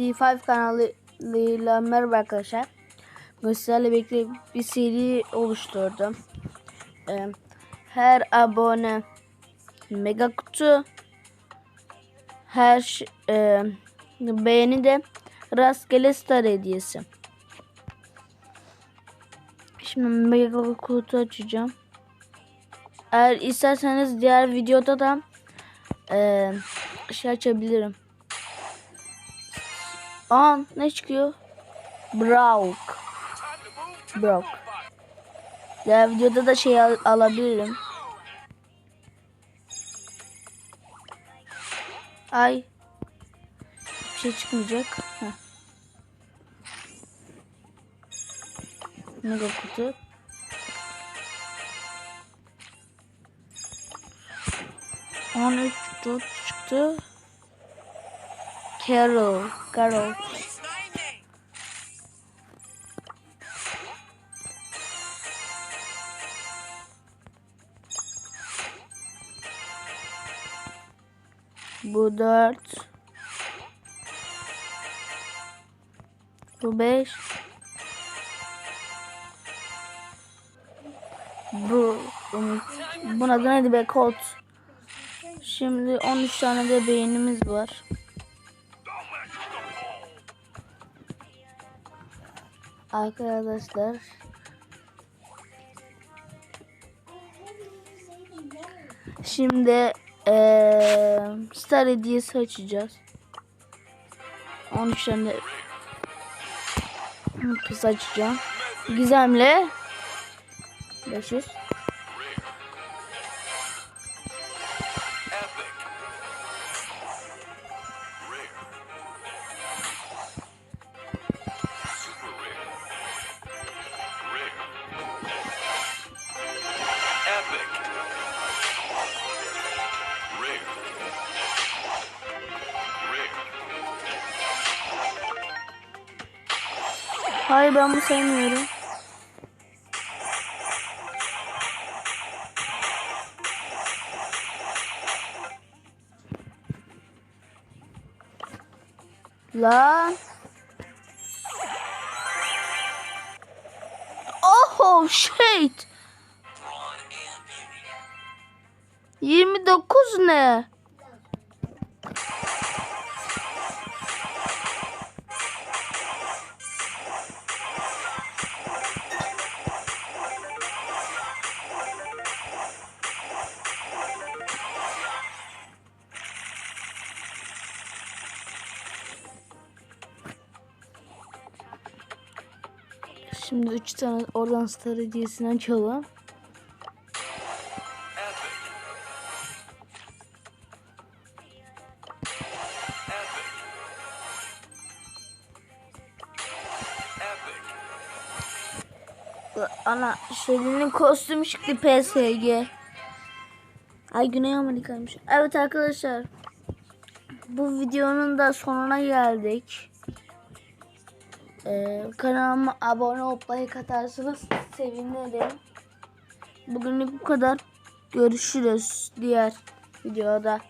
D5 kanalıyla merhaba arkadaşlar. Sizlerle birlikte bir seri oluşturdum. Ee, her abone mega kutu her e, beğeni de rastgele star hediyesi. Şimdi mega kutu açacağım. Eğer isterseniz diğer videoda da e, şey açabilirim. Aa ne çıkıyor? Brock. Brock. Ya videoda da şey al- alabilirim. Ay. Bir şey çıkmayacak. Heh. Mega kutu. On üç dört çıktı. Carol. Carol. Bu dört. Bu beş. Bu bunun adı neydi be Colt. Şimdi 13 tane de beğenimiz var. Arkadaşlar Şimdi eee Star hediyesi açacağız. 13 tane kız açacağım. Gizemli 500 Hayır ben bunu sevmiyorum. Lan. Oh shit. 29 ne? Şimdi 3 tane oradan star. Epic. Epic. Ana Şeli'nin kostümü çıktı PSG. Ay Güney Amerika'ymış. Evet arkadaşlar. Bu videonun da sonuna geldik. Ee, kanalıma abone olup like atarsanız sevinirim. Bugünlük bu kadar. Görüşürüz diğer videoda.